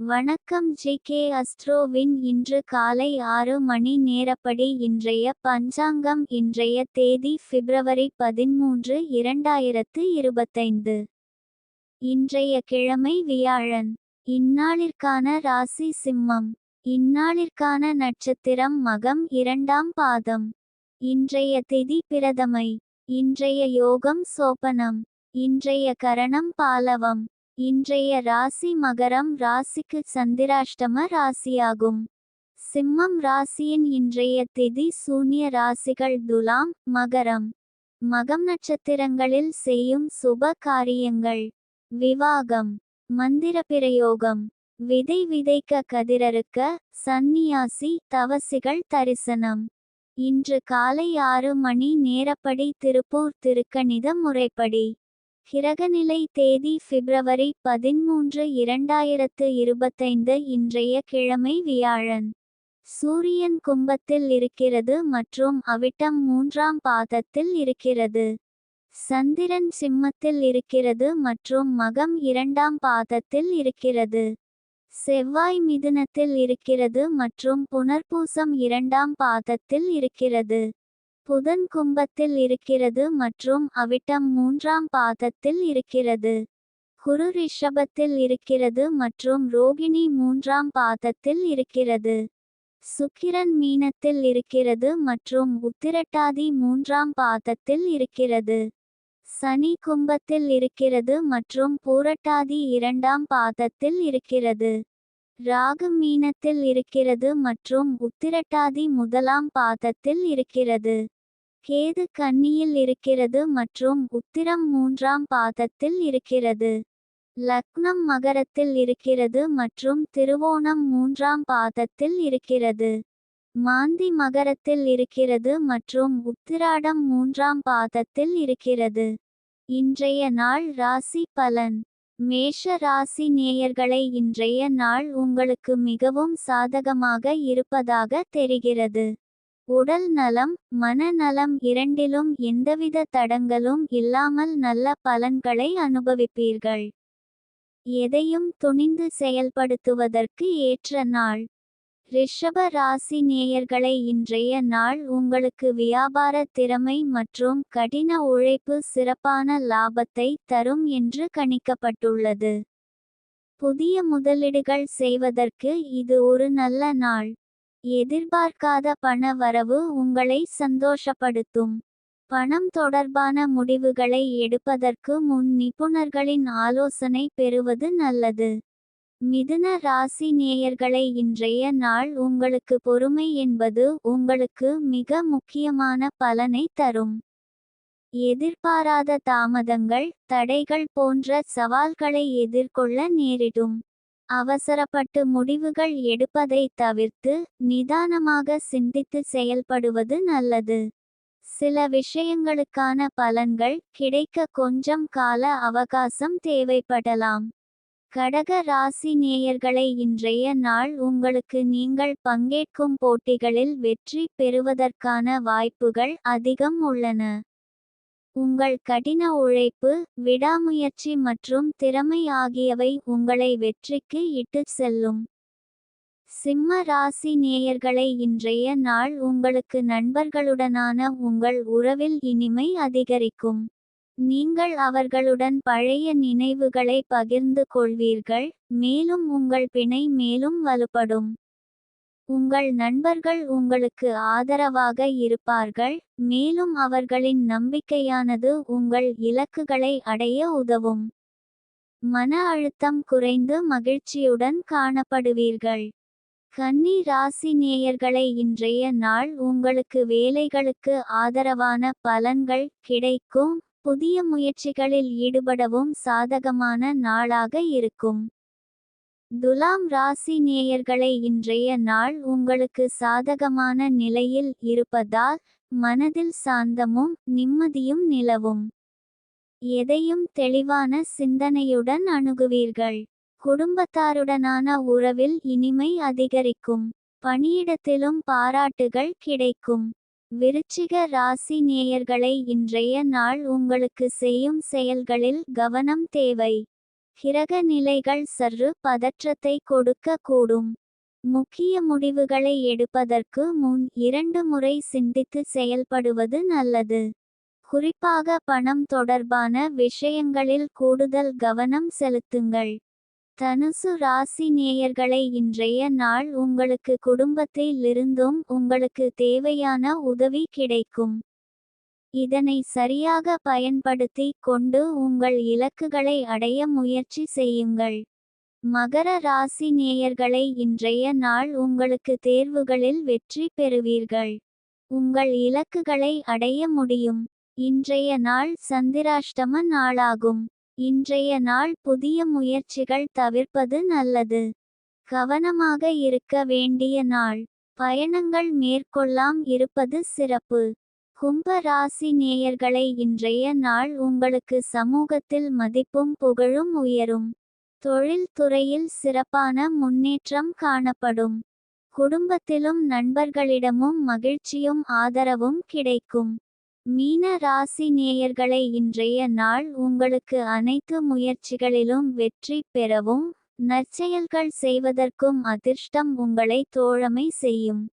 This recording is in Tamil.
வணக்கம் ஜி கே அஸ்ட்ரோவின் இன்று காலை ஆறு மணி நேரப்படி இன்றைய பஞ்சாங்கம் இன்றைய தேதி பிப்ரவரி பதிமூன்று இரண்டாயிரத்து இருபத்தைந்து. இன்றைய கிழமை வியாழன். இந்நாளிற்கான ராசி சிம்மம். இந்நாளிற்கான நட்சத்திரம் மகம் இரண்டாம் பாதம். இன்றைய திதி பிரதமை. இன்றைய யோகம் சோபனம். இன்றைய கரணம் பாலவம். இன்றைய ராசி மகரம் ராசிக்கு சந்திராஷ்டம ராசியாகும். சிம்மம் ராசியின் இன்றைய திதி சூன்ய ராசிகள் துலாம் மகரம். மகம் நட்சத்திரங்களில் செய்யும் சுப காரியங்கள். விவாகம். மந்திர பிரயோகம். விதை விதைக்க கதிரறுக்க சந்நியாசி தவசிகள் தரிசனம். இன்று காலை ஆறு மணி நேரப்படி திருப்பூர் திருக்கணித முறைப்படி. கிரகநிலை தேதி பிப்ரவரி பதிமூன்று இரண்டாயிரத்து இருபத்தைந்து இன்றைய கிழமை வியாழன். சூரியன் கும்பத்தில் இருக்கிறது மற்றும் அவிட்டம் மூன்றாம் பாதத்தில் இருக்கிறது. சந்திரன் சிம்மத்தில் இருக்கிறது மற்றும் மகம் இரண்டாம் பாதத்தில் இருக்கிறது. செவ்வாய் மிதுனத்தில் இருக்கிறது மற்றும் புனர்பூசம் இரண்டாம் பாதத்தில் இருக்கிறது. புதன் கும்பத்தில் இருக்கிறது மற்றும் அவிட்டம் மூன்றாம் பாதத்தில் இருக்கிறது. குரு ரிஷபத்தில் இருக்கிறது மற்றும் ரோகிணி மூன்றாம் பாதத்தில் இருக்கிறது. சுக்கிரன் மீனத்தில் இருக்கிறது மற்றும் உத்திரட்டாதி மூன்றாம் பாதத்தில் இருக்கிறது. சனி கும்பத்தில் இருக்கிறது மற்றும் பூரட்டாதி இரண்டாம் பாதத்தில் இருக்கிறது. ராகு மீனத்தில் இருக்கிறது மற்றும் உத்திரட்டாதி முதலாம் பாதத்தில் இருக்கிறது. கேது கன்னியில் இருக்கிறது மற்றும் உத்திரம் மூன்றாம் பாதத்தில் இருக்கிறது. லக்னம் மகரத்தில் இருக்கிறது மற்றும் திருவோணம் மூன்றாம் பாதத்தில் இருக்கிறது. மாந்தி மகரத்தில் இருக்கிறது மற்றும் உத்திராடம் மூன்றாம் பாதத்தில் இருக்கிறது. இன்றைய நாள் ராசி பலன். மேஷ ராசி நேயர்களை இன்றைய நாள் உங்களுக்கு மிகவும் சாதகமாக இருப்பதாக தெரிகிறது. உடல் நலம் மனநலம் இரண்டிலும் எந்தவித தடங்களும் இல்லாமல் நல்ல பலன்களை அனுபவிப்பீர்கள். எதையும் துணிந்து செயல்படுத்துவதற்கு ஏற்ற நாள். ரிஷப ராசி நேயர்களை இன்றைய நாள் உங்களுக்கு வியாபார திறமை மற்றும் கடின உழைப்பு சிறப்பான லாபத்தை தரும் என்று கணிக்கப்பட்டுள்ளது. புதிய முதலீடுகள் செய்வதற்கு இது ஒரு நல்ல நாள். எதிர்பார்க்காத பண வரவு உங்களை சந்தோஷப்படுத்தும். பணம் தொடர்பான முடிவுகளை எடுப்பதற்கு முன் நிபுணர்களின் ஆலோசனை பெறுவது நல்லது. மிதுன ராசி நேயர்களை இன்றைய நாள் உங்களுக்கு பொறுமை என்பது உங்களுக்கு மிக முக்கியமான பலனை தரும். எதிர்பாராத தாமதங்கள் தடைகள் போன்ற சவால்களை எதிர்கொள்ள நேரிடும். அவசரப்பட்டு முடிவுகள் எடுப்பதை தவிர்த்து நிதானமாக சிந்தித்து செயல்படுவது நல்லது. சில விஷயங்களுக்கான பலன்கள் கிடைக்க கொஞ்சம் கால அவகாசம் தேவைப்படலாம். கடக ராசி நேயர்களை இன்றைய நாள் உங்களுக்கு நீங்கள் பங்கேற்கும் போட்டிகளில் வெற்றி பெறுவதற்கான வாய்ப்புகள் அதிகம் உள்ளன. உங்கள் கடின உழைப்பு விடாமுயற்சி மற்றும் திறமை ஆகியவை உங்களை வெற்றிக்கு இட்டுச் செல்லும். சிம்ம ராசி நேயர்களை இன்றைய நாள் உங்களுக்கு நண்பர்களுடனான உங்கள் உறவில் இனிமை அதிகரிக்கும். நீங்கள் அவர்களுடன் பழைய நினைவுகளை பகிர்ந்து கொள்வீர்கள் மேலும் உங்கள் பிணை மேலும் வலுப்படும். உங்கள் நண்பர்கள் உங்களுக்கு ஆதரவாக இருப்பார்கள் மேலும் அவர்களின் நம்பிக்கையானது உங்கள் இலக்குகளை அடைய உதவும். மன அழுத்தம் குறைந்து மகிழ்ச்சியுடன் காணப்படுவீர்கள். கன்னி ராசி நேயர்களை இன்றைய நாள் உங்களுக்கு வேலைகளுக்கு ஆதரவான பலன்கள் கிடைக்கும். புதிய முயற்சிகளில் ஈடுபடவும் சாதகமான நாளாக இருக்கும். துலாம் ராசி நேயர்களை இன்றைய நாள் உங்களுக்கு சாதகமான நிலையில் இருப்பதால் மனதில் சாந்தமும் நிம்மதியும் நிலவும். எதையும் தெளிவான சிந்தனையுடன் அணுகுவீர்கள். குடும்பத்தாருடனான உறவில் இனிமை அதிகரிக்கும். பணியிடத்திலும் பாராட்டுகள் கிடைக்கும். விருச்சிக ராசி நேயர்களை இன்றைய நாள் உங்களுக்கு செய்யும் செயல்களில் கவனம் தேவை. கிரக நிலைகள் சற்று பதற்றத்தை கொடுக்க கூடும் முக்கிய முடிவுகளை எடுப்பதற்கு முன் இரண்டு முறை சிந்தித்து செயல்படுவது நல்லது. குறிப்பாக பணம் தொடர்பான விஷயங்களில் கூடுதல் கவனம் செலுத்துங்கள். தனுசு ராசி நேயர்களை இன்றைய நாள் உங்களுக்கு குடும்பத்திலிருந்தும் உங்களுக்கு தேவையான உதவி கிடைக்கும். இதனை சரியாக பயன்படுத்தி கொண்டு உங்கள் இலக்குகளை அடைய முயற்சி செய்யுங்கள். மகர ராசி நேயர்களை இன்றைய நாள் உங்களுக்கு தேர்வுகளில் வெற்றி பெறுவீர்கள். உங்கள் இலக்குகளை அடைய முடியும். இன்றைய நாள் சந்திராஷ்டம நாளாகும். இன்றைய நாள் புதிய முயற்சிகள் தவிர்ப்பது நல்லது. கவனமாக இருக்க வேண்டிய நாள். பயணங்கள் மேற்கொள்ளாம் இருப்பது சிறப்பு. கும்ப ராசி நேயர்களை இன்றைய நாள் உங்களுக்கு சமூகத்தில் மதிப்பும் புகழும் உயரும். தொழில்துறையில் சிறப்பான முன்னேற்றம் காணப்படும். குடும்பத்திலும் நண்பர்களிடமும் மகிழ்ச்சியும் ஆதரவும் கிடைக்கும். மீன ராசி நேயர்களை இன்றைய நாள் உங்களுக்கு அனைத்து முயற்சிகளிலும் வெற்றி பெறவும் நற்செயல்கள் செய்வதற்கும் அதிர்ஷ்டம் உங்களை தோழமை செய்யும்.